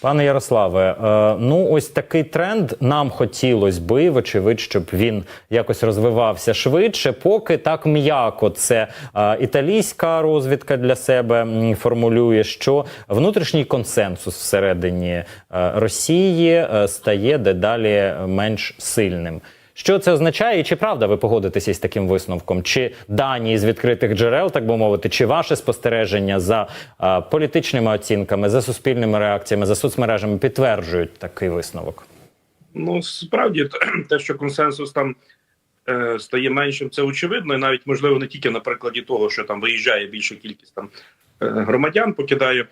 Пане Ярославе, е, ну ось такий тренд нам хотілося би, вочевидь, щоб він якось розвивався швидше, поки так м'яко це е, італійська розвідка для себе формулює, що внутрішній консенсус всередині е, Росії стає дедалі менш сильним. Що це означає, і чи правда ви погодитеся із таким висновком? Чи дані з відкритих джерел, так би мовити, чи ваше спостереження за е, політичними оцінками, за суспільними реакціями, за соцмережами підтверджують такий висновок? Ну справді те, що консенсус там е, стає меншим, це очевидно, і навіть можливо не тільки на прикладі того, що там виїжджає більша кількість там е, громадян, покидає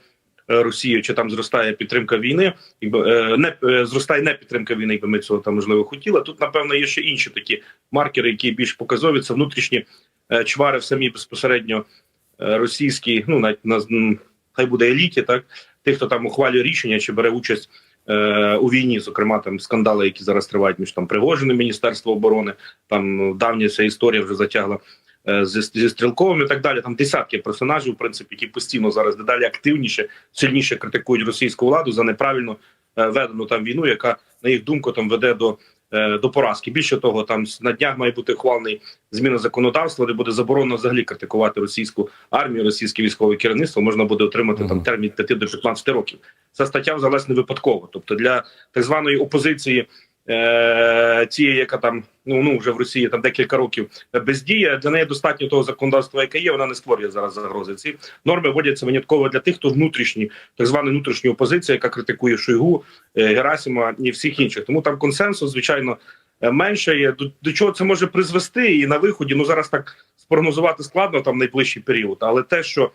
е, Росію, чи там зростає підтримка війни, якби е, не е, зростає не підтримка війни, якби ми цього там можливо хотіли. Тут напевно є ще інші такі маркери, які більш показові. Це внутрішні чвари в самій безпосередньо російській, ну навіть на хай буде еліті, так тих, хто там ухвалює рішення чи бере участь у війні, зокрема там скандали, які зараз тривають між там Пригожиним Міністерство оборони. Там ну, давня ця історія вже затягла зі, зі стрілковим і так далі. Там десятки персонажів, в принципі, які постійно зараз дедалі активніше, сильніше критикують російську владу за неправильно е, ведену там війну, яка на їх думку там веде до. е, До поразки більше того, там на днях має бути ухвалений зміна законодавства, де буде заборонено взагалі критикувати російську армію, російське військове керівництво. Можна буде отримати там термін 5 до 15 років. Ця стаття взагалі не випадково. Тобто для так званої опозиції, е, тієї, яка там ну ну вже в Росії там декілька років бездіє. Для неї достатньо того законодавства, яке є. Вона не створює зараз загрози. Ці норми вводяться винятково для тих, хто внутрішні, так звана внутрішня опозиція, яка критикує Шойгу, е, Герасима і всіх інших. Тому там консенсус, звичайно. е, Менше є до, до чого це може призвести, і на виході ну зараз так спрогнозувати складно там найближчий період. Але те, що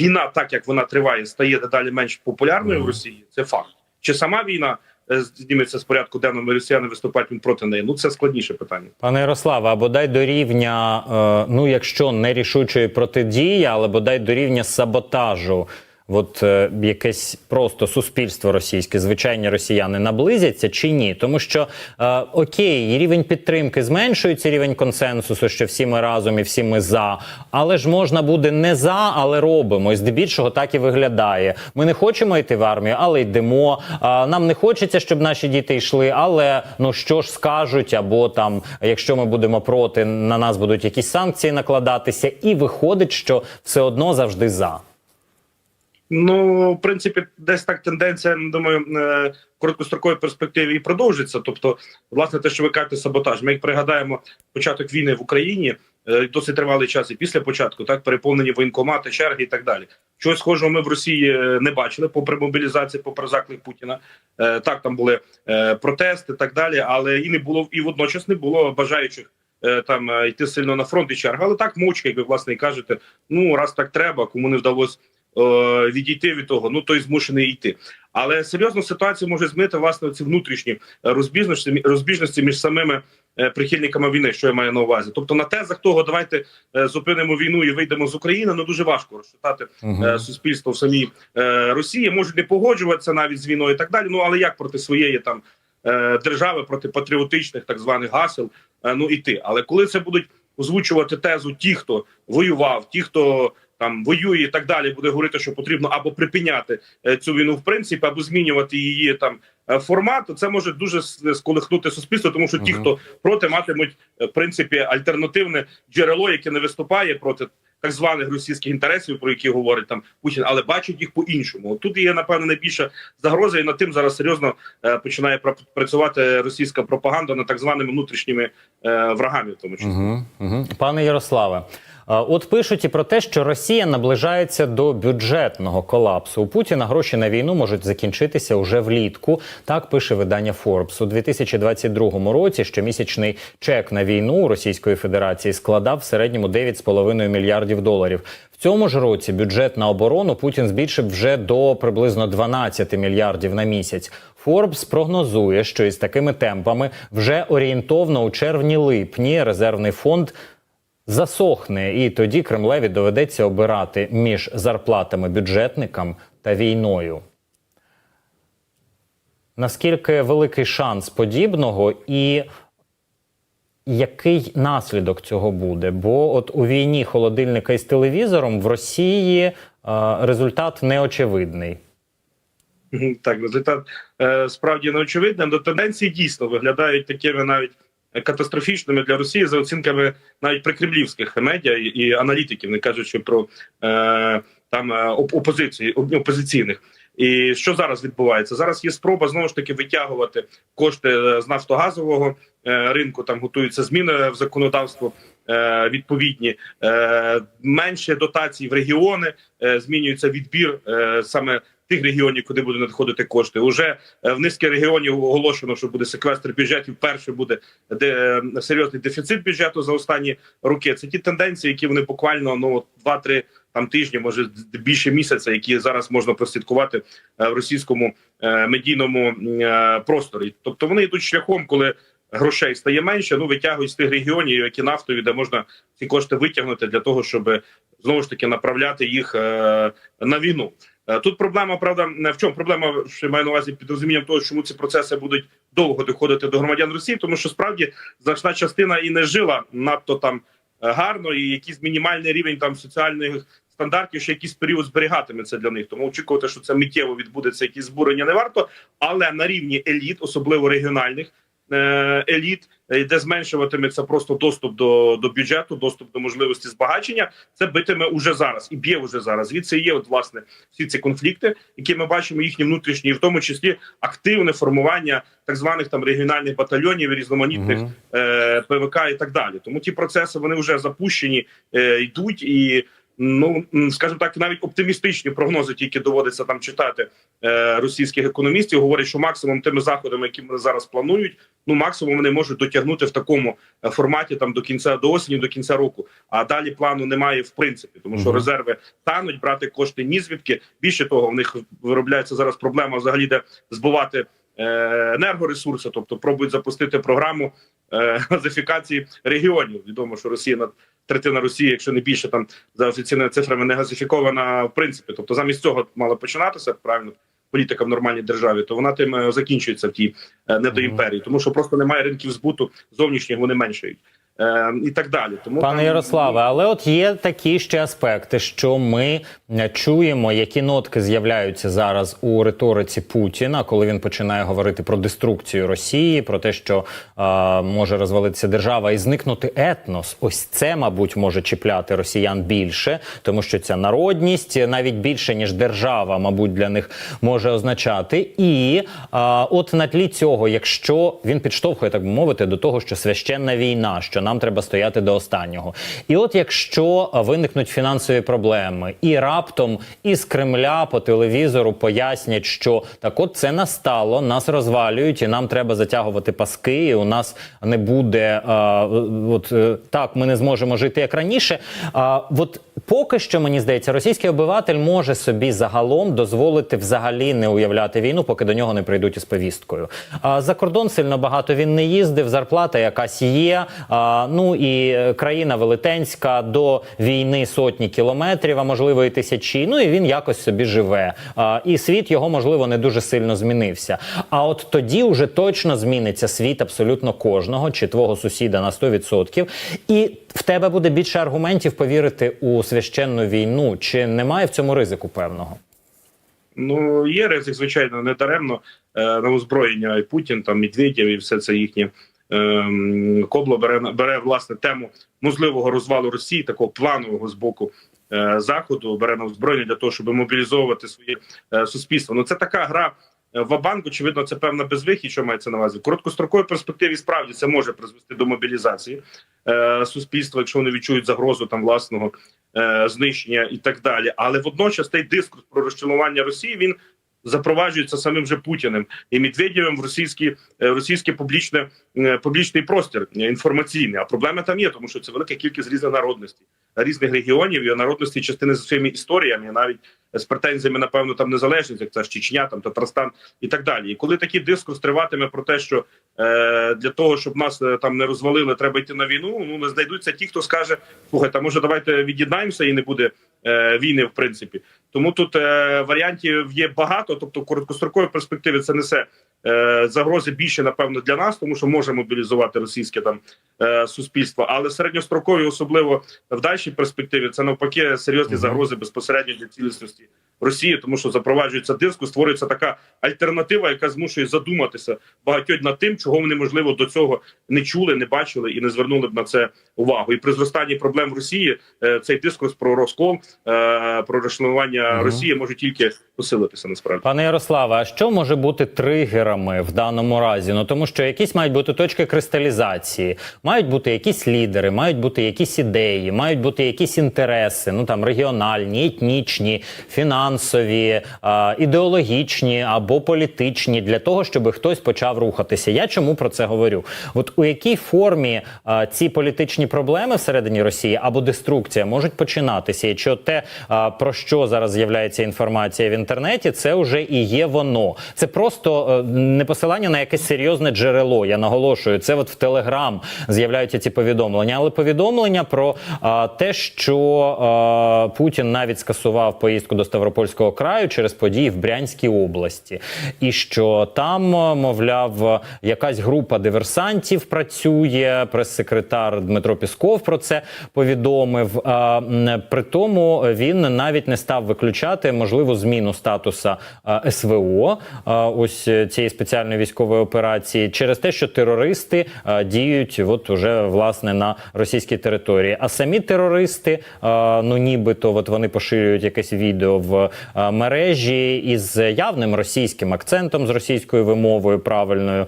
війна, так як вона триває, стає дедалі менш популярною в Росії. Це факт. Чи сама війна е, зніметься з порядку денного, і росіяни виступатимуть проти неї? Ну це складніше питання. Пане Ярославе, а бодай до рівня, е, ну якщо не рішучої протидії, але бодай до рівня саботажу. От е, якесь просто суспільство російське, звичайні росіяни наблизяться чи ні? Тому що е, окей, рівень підтримки зменшується, рівень консенсусу, що всі ми разом і всі ми за. Але ж можна буде не за, але робимо. І здебільшого так і виглядає. Ми не хочемо йти в армію, але йдемо. А, нам не хочеться, щоб наші діти йшли, але ну що ж скажуть, або там, якщо ми будемо проти, на нас будуть якісь санкції накладатися, і виходить, що все одно завжди за. Ну, в принципі, десь так тенденція, думаю, е, в короткостроковій перспективі і продовжиться. Тобто, власне, те, що ви кажете, саботаж. Ми як пригадаємо початок війни в Україні, е, досить тривалий час, і після початку, так переповнені воєнкомати, черги і так далі. Чогось схожого ми в Росії е, не бачили, попри мобілізацію, попри заклик Путіна. Так, там були протести, і так далі, але і не було, і водночас не було бажаючих. Там йти сильно на фронт і черга, але так мовчки, як ви власне і кажете. Ну раз так треба, кому не вдалося відійти від того, ну той змушений йти. Але серйозну ситуацію може змити власне ці внутрішні розбіжності, розбіжності між самими е, прихильниками війни, що я маю на увазі. Тобто на тезах того, давайте е, зупинимо війну і вийдемо з України. Ну дуже важко розчитати е, суспільство в самій е, Росії. Можуть не погоджуватися навіть з війною і так далі. Ну але як проти своєї там е, держави, проти патріотичних так званих гасел, е, ну іти. Але коли це будуть озвучувати тезу ті, хто воював, ті, хто там воює і так далі, буде говорити, що потрібно або припиняти е, цю війну в принципі, або змінювати її там е, формат, то це може дуже сколихнути суспільство, тому що ті, хто проти, матимуть е, в принципі альтернативне джерело, яке не виступає проти так званих російських інтересів, про які говорить там Путін, але бачать їх по-іншому. Тут є напевно найбільша загроза, і над тим зараз серйозно е, починає пра- працювати російська пропаганда над так званими внутрішніми е, врагами, в тому числі. Угу, угу. Пане Ярославе, от пишуть і про те, що Росія наближається до бюджетного колапсу. У Путіна гроші на війну можуть закінчитися уже влітку. Так пише видання Forbes. У 2022 році щомісячний чек на війну Російської Федерації складав в середньому 9,5 мільярдів доларів. В цьому ж році бюджет на оборону Путін збільшив вже до приблизно 12 мільярдів на місяць. Forbes прогнозує, що із такими темпами вже орієнтовно у червні-липні резервний фонд засохне, і тоді Кремлеві доведеться обирати між зарплатами бюджетникам та війною. Наскільки великий шанс подібного і який наслідок цього буде? Бо от у війні холодильника із телевізором в Росії е, результат неочевидний. Так, результат е, справді неочевидним. До тенденції дійсно виглядають такими навіть катастрофічними для Росії за оцінками навіть прикремлівських медіа і, аналітиків, не кажучи про е, там е, оп- опозиції оп- опозиційних. І що зараз відбувається? Зараз є спроба знову ж таки витягувати кошти е, з нафтогазового е, ринку. Там готуються зміни в законодавство відповідні, менше дотацій в регіони, змінюється відбір саме тих регіонів, куди будуть надходити кошти. Уже е, в низки регіонів оголошено, що буде секвестр бюджетів. Перше буде де, е, серйозний дефіцит бюджету за останні роки. Це ті тенденції, які вони буквально ну два-три там тижні, може більше місяця, які зараз можна прослідкувати е, в російському медійному просторі. Тобто вони йдуть шляхом, коли грошей стає менше. Ну витягують з тих регіонів, які нафтові, де можна ці кошти витягнути для того, щоб знову ж таки направляти їх на війну. Е, Тут проблема, правда, не в чому проблема, що я маю на увазі під розумінням того, чому ці процеси будуть довго доходити до громадян Росії, тому що справді значна частина і не жила надто там е, гарно, і якийсь мінімальний рівень там соціальних стандартів, ще якийсь період зберігатиметься для них. Тому очікувати, що це миттєво відбудеться якісь збурення, не варто. Але на рівні еліт, особливо регіональних еліт, е, де зменшуватиметься просто доступ до, до бюджету, доступ до можливості збагачення, це битиме уже зараз і б'є уже зараз. Звідси є от власне всі ці конфлікти, які ми бачимо їхні внутрішні, і в тому числі активне формування так званих там регіональних батальйонів, різноманітних Мгм. е, ПВК і так далі. Тому ті процеси вони вже запущені, е, йдуть і. Ну скажімо так, навіть оптимістичні прогнози, тільки доводиться там читати е, російських економістів, говорять, що максимум тими заходами, які вони зараз планують, ну максимум вони можуть дотягнути в такому е, форматі там до кінця до осені, до кінця року. А далі плану немає в принципі, тому що резерви тануть, брати кошти ні звідки. Більше того, в них виробляється зараз проблема взагалі, де збувати е, енергоресурси, тобто пробують запустити програму е, газифікації регіонів. Відомо, що Росія на третина Росії, якщо не більше, там за офіційними цифрами не газифікована в принципі. Тобто, замість цього мала починатися правильно. Політика в нормальній державі, то вона тим е, закінчується в тій е, недоімперії, тому що просто немає ринків збуту зовнішніх, вони меншають і так далі. Тому Пане там, Ярославе, але от є такі ще аспекти, що ми е, чуємо, які нотки з'являються зараз у риториці Путіна, коли він починає говорити про деструкцію Росії, про те, що е, може розвалитися держава і зникнути етнос. Ось це, мабуть, може чіпляти росіян більше, тому що ця народність навіть більше ніж держава, мабуть, для них може означати. І е, от на тлі цього, якщо він підштовхує, так би мовити, до того, що священна війна, що нам треба стояти до останнього. І от якщо виникнуть фінансові проблеми, і раптом із Кремля по телевізору пояснять, що так, от це настало, нас розвалюють, і нам треба затягувати паски. і У нас не буде е, от е, так, ми не зможемо жити як раніше. А от поки що мені здається, російський обиватель може собі загалом дозволити взагалі не уявляти війну, поки до нього не прийдуть із повісткою. А за кордон сильно багато він не їздив. Зарплата якась є. А, ну і е, країна велетенська до війни сотні кілометрів, а можливо і тисячі. Ну і він якось собі живе. І світ його можливо не дуже сильно змінився. А от тоді вже точно зміниться світ абсолютно кожного чи твого сусіда на 100%. І в тебе буде більше аргументів повірити у священну війну. Чи немає в цьому ризику певного? Ну є ризик, звичайно, не даремно е, на озброєння і Путін, там Медведєв і все це їхнє кобло бере бере власне тему можливого розвалу Росії, такого планового з боку е, заходу, бере на озброєння для того, щоб мобілізовувати своє е, суспільство. Ну це така гра. е, Ва-банк, очевидно, це певна безвихідь, що мається на увазі. В короткостроковій перспективі справді це може призвести до мобілізації е, суспільства, якщо вони відчують загрозу там власного е, знищення і так далі. Але водночас цей дискурс про розчленування Росії він запроваджується самим же Путіним і Медведєвим в російський, е, російський публічне, е, публічний простір е, інформаційний. А проблема там є, тому що це велика кількість різних народностей, різних регіонів і народності частини з своїми історіями, навіть з претензіями, напевно, там незалежність, як це ж Чечня, там Татарстан і так далі. І коли такий дискурс триватиме про те, що е, для того, щоб нас е, там не розвалили, треба йти на війну. Ну не знайдуться ті, хто скаже: слухайте, може, давайте від'єднаємося і не буде е, війни, в принципі. Тому тут е, варіантів є багато. Тобто, в короткостроковій перспективі це несе е, загрози більше, напевно, для нас, тому що може мобілізувати російське там е, суспільство. Але середньострокові, особливо в дальшій перспективі, це навпаки серйозні загрози безпосередньо для цілісності Росії, тому що запроваджується диску, створюється така альтернатива, яка змушує задуматися багатьох над тим, чого вони можливо до цього не чули, не бачили і не звернули б на це увагу. І при зростанні проблем в Росії е, цей дискурс про розкол, е, про розчленування Мгм. Росії може тільки посилитися насправді. Пане Ярославе, а що може бути тригерами в даному разі? Ну тому що якісь мають бути точки кристалізації, мають бути якісь лідери, мають бути якісь ідеї, мають бути якісь інтереси, ну там регіональні, етнічні, фінансові, а, ідеологічні або політичні, для того, щоб хтось почав рухатися. Я чому про це говорю? От у якій формі а, ці політичні проблеми всередині Росії або деструкція можуть починатися? І що те, а, про що зараз з'являється інформація в інтернеті, це вже і є воно. Це просто е, не посилання на якесь серйозне джерело. Я наголошую, це от в Телеграм з'являються ці повідомлення, але повідомлення про те, що Путін навіть скасував поїздку до Ставропольського краю через події в Брянській області, і що там, е, мовляв, якась група диверсантів працює. Прес-секретар Дмитро Пісков про це повідомив. При тому він навіть не став виключати можливу зміну статуса СВО, ось е, цієї спеціальної військової операції, через те, що терористи діють, от уже власне на російській території. А самі терористи, ну нібито, от вони поширюють якесь відео в мережі із явним російським акцентом, з російською вимовою правильною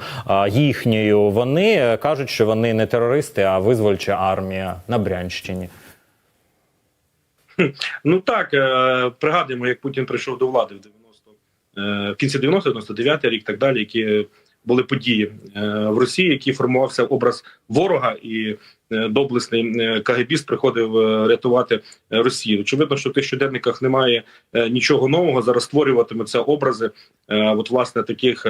їхньою. Вони е, кажуть, що вони не терористи, а визвольча армія на Брянщині. Ну так е, пригадуємо, як Путін прийшов до влади в 90 е, в кінці 90 99 рік, так далі, які були події е, в Росії, які формувався образ ворога, і е, доблесний е, КГБіст приходив рятувати Росію. Очевидно, що в тих щоденниках немає нічого нового. Зараз створюватиметься образи, от власне таких.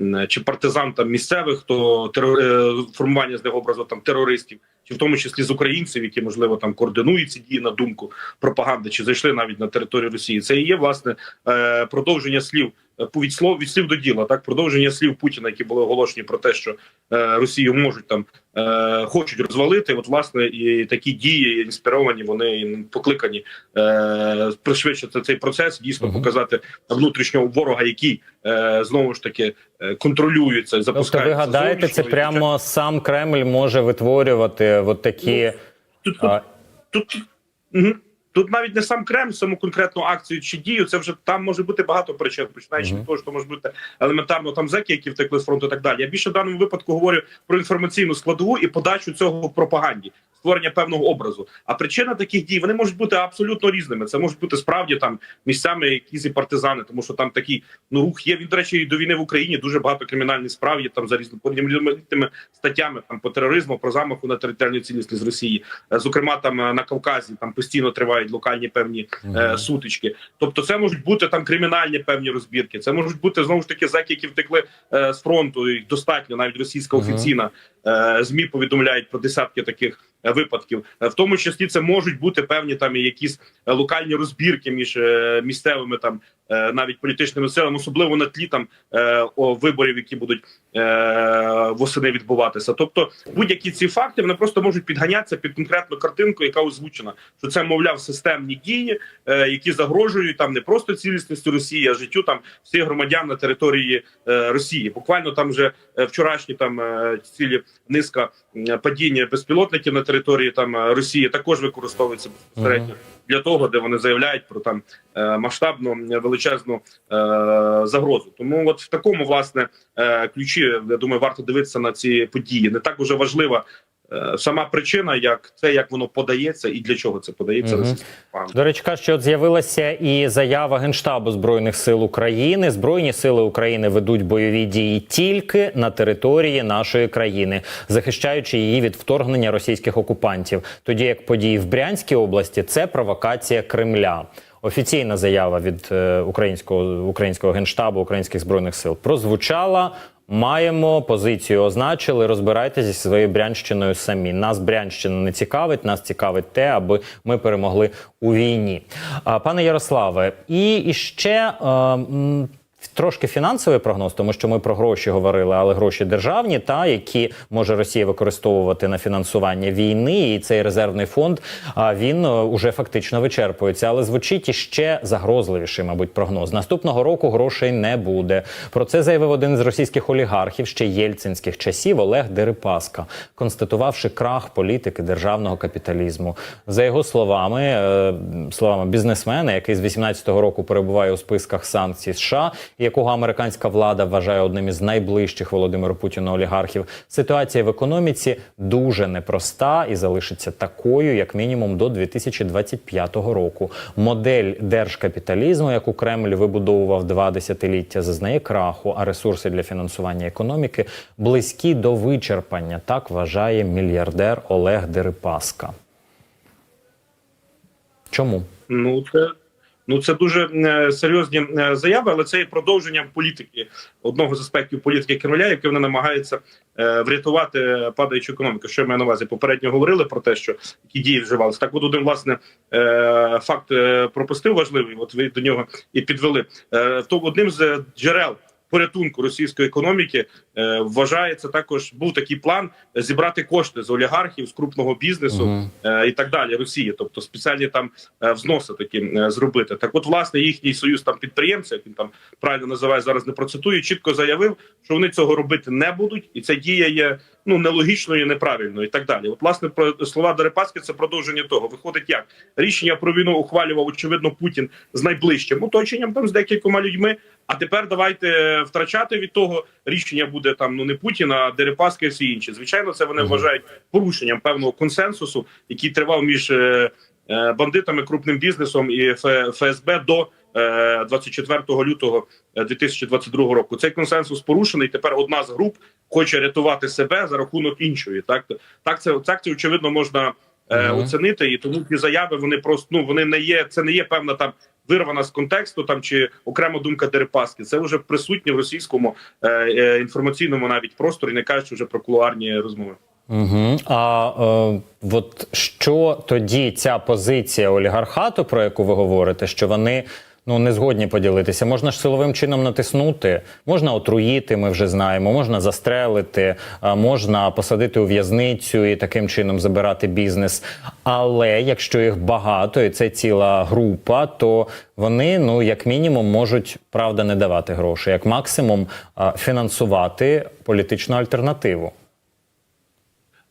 Е, чи партизан там місцевих, то терор... е, формування з них образу там терористів, чи в тому числі з українців, які можливо там координують ці дії на думку пропаганди, чи зайшли навіть на територію Росії. Це і є власне е, продовження слів від слов від слів до діла, так продовження слів Путіна, які були оголошені про те, що Росію можуть там е, хочуть розвалити. От власне і такі дії інспіровані, вони покликані е, пришвидшити цей процес, дійсно Мгм. показати внутрішнього ворога, який е, знову ж таки контролюється, контролюється, Тобто, запускає ви гадаєте, це прямо сам Кремль може витворювати от такі. тут, тут а, тут, угу. Тут навіть не сам Кремль, саму конкретну акцію чи дію. Це вже там може бути багато причин, починаючи Мгм. від того, що може бути елементарно там зеки, які втекли з фронту, і так далі. Я більше в даному випадку говорю про інформаційну складову і подачу цього в пропаганді. Створення певного образу, а причина таких дій вони можуть бути абсолютно різними. Це можуть бути справді там місцями якісь і партизани, тому що там такий ну рух є. Він до речі, і до війни в Україні дуже багато кримінальних справ є там за різноманітними статтями там по тероризму, про замаху на територіальну цілісність з Росії. Е, Зокрема, там е, на Кавказі там постійно тривають локальні певні е, сутички. Тобто, це можуть бути там кримінальні певні розбірки. Це можуть бути знову ж таки зеки, які втекли е, з фронту. І достатньо навіть російська офіційна е, змі повідомляють про десятки таких випадків. Е, В тому числі це можуть бути певні там якісь е, локальні розбірки між е, місцевими там е, навіть політичними силами, особливо на тлі там е, виборів, які будуть е, восени відбуватися. Тобто, будь-які ці факти вони просто можуть підганятися під конкретну картинку, яка озвучена, що це мовляв системні дії, е, які загрожують там не просто цілісності Росії, а життю там всіх громадян на території е, Росії. Буквально там вже е, вчорашні там е, цілі низка падіння безпілотників на території там е, Росії також використовуються безпосередньо для того, де вони заявляють про там е, масштабну е, величезну е, загрозу. Тому, от в такому власне е, ключі я думаю, варто дивитися на ці події. Не так уже важлива сама причина, як це як воно подається і для чого це подається пропагандою. До речі, що от з'явилася і заява Генштабу Збройних сил України. Збройні сили України ведуть бойові дії тільки на території нашої країни, захищаючи її від вторгнення російських окупантів. Тоді як події в Брянській області це провокація Кремля. Офіційна заява від е, українського українського генштабу українських збройних сил прозвучала. Маємо позицію, означили. Розбирайтеся зі своєю брянщиною самі. Нас брянщина не цікавить, нас цікавить те, аби ми перемогли у війні. Пане Ярославе, і, ще. е, Трошки фінансовий прогноз, тому що ми про гроші говорили, але гроші державні, та які може Росія використовувати на фінансування війни, і цей резервний фонд а він е, уже фактично вичерпується. Але звучить іще загрозливіший, мабуть, прогноз. Наступного року грошей не буде. Про це заявив один з російських олігархів ще єльцинських часів Олег Дерипаска, констатувавши крах політики державного капіталізму. За його словами, е, словами бізнесмена, який з 18-го року перебуває у списках санкцій США, якого американська влада вважає одним із найближчих Володимиру Путіну олігархів, ситуація в економіці дуже непроста і залишиться такою, як мінімум, до 2025 року. Модель держкапіталізму, яку Кремль вибудовував два десятиліття, зазнає краху, а ресурси для фінансування економіки близькі до вичерпання. Так вважає мільярдер Олег Дерипаска. Чому? Ну це ну це дуже е, серйозні е, заяви, але це є продовженням політики одного з аспектів політики Кремля, який вона намагаються е, врятувати падаючу економіку. Що я маю на увазі? Попередньо говорили про те, що які дії вживалися. Так, от один власне факт пропустив важливий. От ви до нього і підвели. То одним з джерел. Порятунку російської економіки е, вважається також був такий план зібрати кошти з олігархів з крупного бізнесу Мгм. е, і так далі Росії, тобто спеціальні там е, взноси такі е, зробити. Так, от власне їхній союз там підприємців, як він там правильно називає зараз, не процитую, чітко заявив, що вони цього робити не будуть, і ця дія є ну нелогічною, неправильною і так далі. От власне про слова Дерипаски це продовження того. Виходить, як рішення про війну ухвалював очевидно Путін з найближчим оточенням, там з декількома людьми. А тепер давайте втрачати від того рішення буде там ну не Путін, а Дерипаска і всі інші. Звичайно, це вони вважають порушенням певного консенсусу, який тривав між е, е, бандитами, крупним бізнесом і Ф- ФСБ до е, 24 лютого е, 2022 року. Цей консенсус порушений. Тепер одна з груп хоче рятувати себе за рахунок іншої. Так так це так це очевидно можна е, оцінити, і тому ті заяви вони просто ну вони не є. Це не є певна там. Вирвана з контексту там чи окрема думка Дерипаски. Це вже присутнє в російському е, е, інформаційному навіть просторі, не кажучи вже про кулуарні розмови. Угу. А е, от що тоді ця позиція олігархату, про яку ви говорите, що вони ну не згодні поділитися? Можна ж силовим чином натиснути, можна отруїти, ми вже знаємо, можна застрелити, можна посадити у в'язницю і таким чином забирати бізнес. Але якщо їх багато і це ціла група, то вони ну як мінімум можуть правда не давати грошей, як максимум фінансувати політичну альтернативу.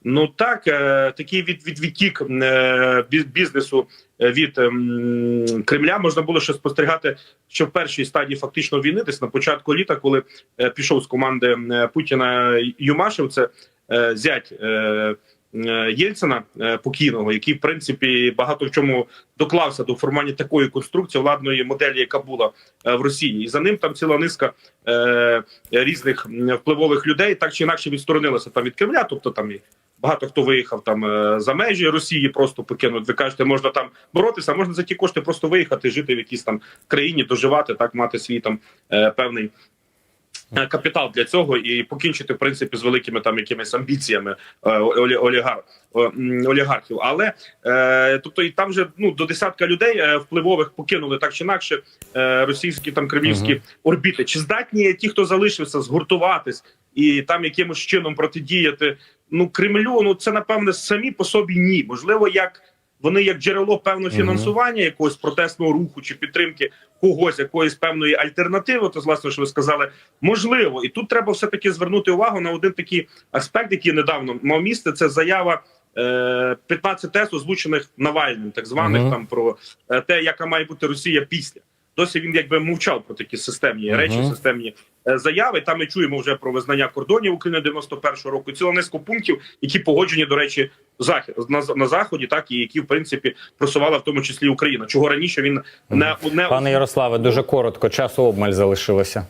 Ну так, е, такий від, від відтік е, бізнесу від ем, Кремля можна було ще спостерігати, що в першій стадії фактично війни, десь на початку літа, коли е, пішов з команди е, Путіна Юмашев, це е, зять е, е, Єльцина е, покійного, який в принципі багато в чому доклався до формування такої конструкції владної моделі, яка була е, в Росії, і за ним там ціла низка е, різних впливових людей, так чи інакше відсторонилися там від Кремля, тобто там і багато хто виїхав там е, за межі Росії, просто покинуть. Ви кажете, можна там боротися, можна за ті кошти просто виїхати, жити в якійсь там країні, доживати, так мати свій там е, певний. е, Капітал для цього і покінчити в принципі з великими там якимись амбіціями олі, олігар, олігархів. Але е, тобто і там вже ну до десятка людей впливових покинули так чи інакше російські там кремлівські орбіти. Чи здатні ті, хто залишився, згуртуватись і там якимось чином протидіяти ну Кремлю? Ну це напевне самі по собі ні. Можливо, як вони як джерело певного фінансування якогось протестного руху чи підтримки когось, якоїсь певної альтернативи, то власне, що ви сказали, можливо, і тут треба все таки звернути увагу на один такий аспект, який недавно мав місце. Це заява. е, 15 тез, озвучених Навальним, так званих Мгм. там про е, те, яка має бути Росія після. Досі він якби мовчав про такі системні речі, системні е, заяви. Там ми чуємо вже про визнання кордонів України 91-го року. Цілу низку пунктів, які погоджені, до речі, захід на, на заході, так і які в принципі просувала в тому числі Україна. Чого раніше він не не Пане Ярославе, дуже коротко, часу обмаль залишилося.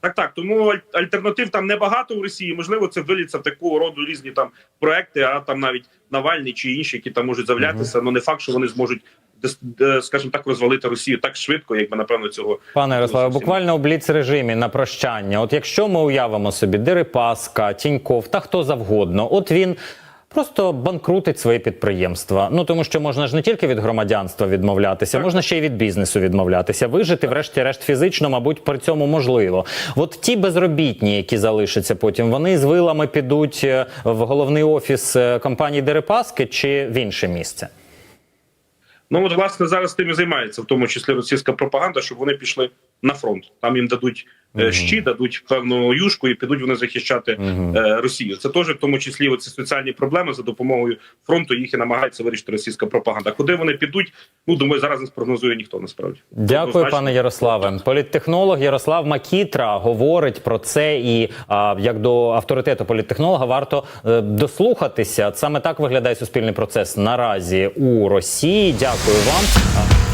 Так, так. Тому альтернатив там небагато в Росії. Можливо, це виліться в такого роду різні там проекти, а там навіть Навальний чи інші, які там можуть з'являтися. Ну не факт, що вони зможуть скажімо так, розвалити Росію так швидко, як би напевно цього Пане Ярославе, буквально у бліц режимі на прощання. От якщо ми уявимо собі Дерипаска, Тіньков та хто завгодно, от він Просто банкрутить свої підприємства. Ну тому що можна ж не тільки від громадянства відмовлятися, можна ще й від бізнесу відмовлятися. Вижити, врешті-решт, фізично, мабуть, при цьому можливо. От ті безробітні, які залишаться потім, вони з вилами підуть е, в головний офіс е, компанії Дерипаски чи в інше місце. Ну от власне зараз тим і займається, в тому числі російська пропаганда, щоб вони пішли на фронт. Там їм дадуть е, щі, дадуть певну юшку і підуть вони захищати е, Росію. Це теж в тому числі оці соціальні проблеми за допомогою фронту. Їх і намагається вирішити російська пропаганда. Куди вони підуть? Ну думаю, зараз не спрогнозує ніхто насправді. Дякую, Однозначно. пане Ярославе. Політтехнолог Ярослав Макітра говорить про це, і а, як до авторитету політтехнолога варто е, дослухатися. Саме так виглядає суспільний процес наразі у Росії. Дякую вам.